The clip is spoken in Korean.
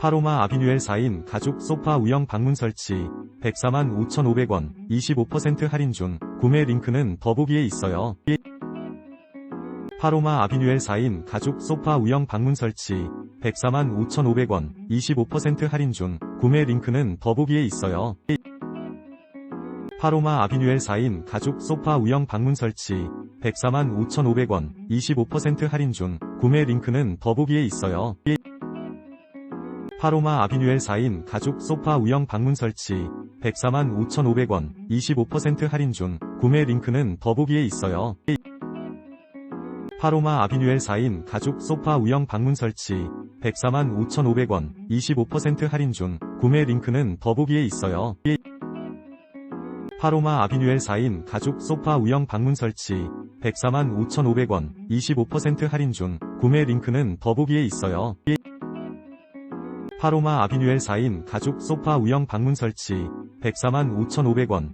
파로마 아비뉴엘 4인 가죽 소파 우영 방문 설치 104만 5,500원 25% 할인 중 구매 링크는 더보기에 있어요. 파로마 아비뉴엘 4인 가죽 소파 우영 방문 설치 104만 5,500원 25% 할인 중 구매 링크는 더보기에 있어요. 파로마 아비뉴엘 4인 가죽 소파 우영 방문 설치 104만 5,500원 25% 할인 중 구매 링크는 더보기에 있어요. 파로마 아비뉴엘 4인 가죽 소파 우영 방문 설치 104만 5,500원 25% 할인 중 구매 링크는 더보기에 있어요. 파로마 아비뉴엘 4인 가죽 소파 우영 방문 설치 104만 5,500원 25% 할인 중 구매 링크는 더보기에 있어요. 파로마 아비뉴엘 4인 가죽 소파 우영 방문 설치 104만 5,500원 25% 할인 중 구매 링크는 더보기에 있어요. 파로마 아비뉴엘 4인 가죽 소파 우영 방문 설치 104만 5,500원